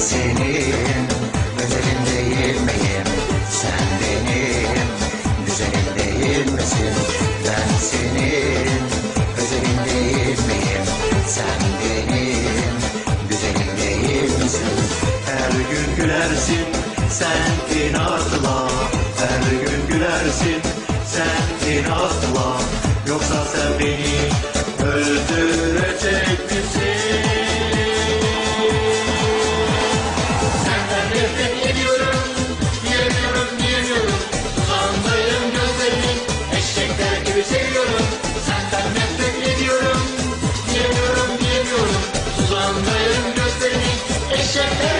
senin değil miyim? Sen benim misin? Ben senin değil miyim? Sen benim misin? Her gün gülersin sen inatla Her gün gülersin sen inatla Yoksa sen beni öldürecek misin? should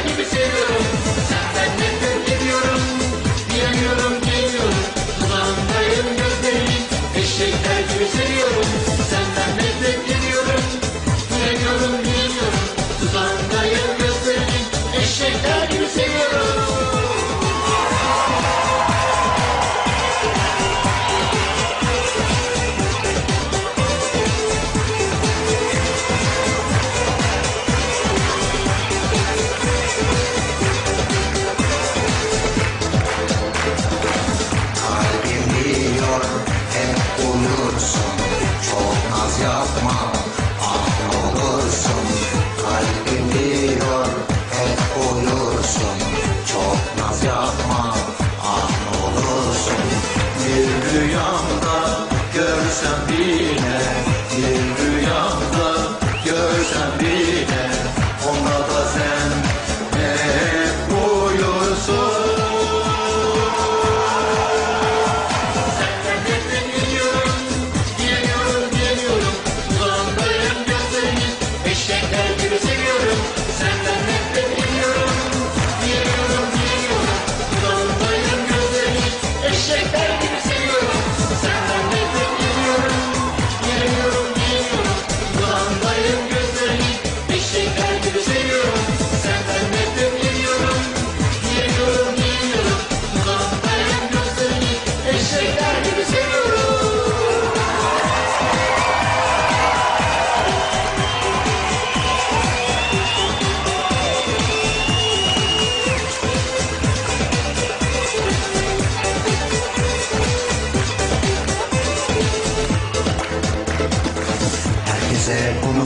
rüyamda görsem bile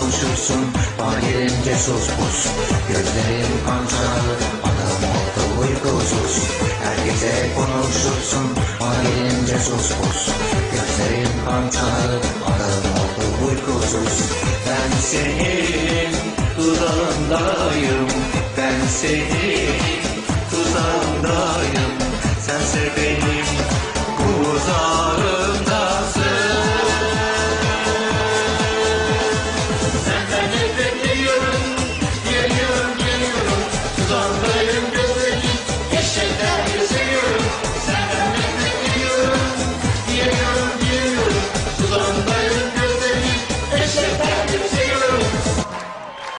konuşursun. Bana gelince sus pus. Gözlerim pançalı Adım oldu uykusuz Herkese konuşursun. Bana gelince sus pus. Gözlerim pançalı Adım oldu uykusuz Ben senin dudağındayım Ben senin tuzağındayım Sense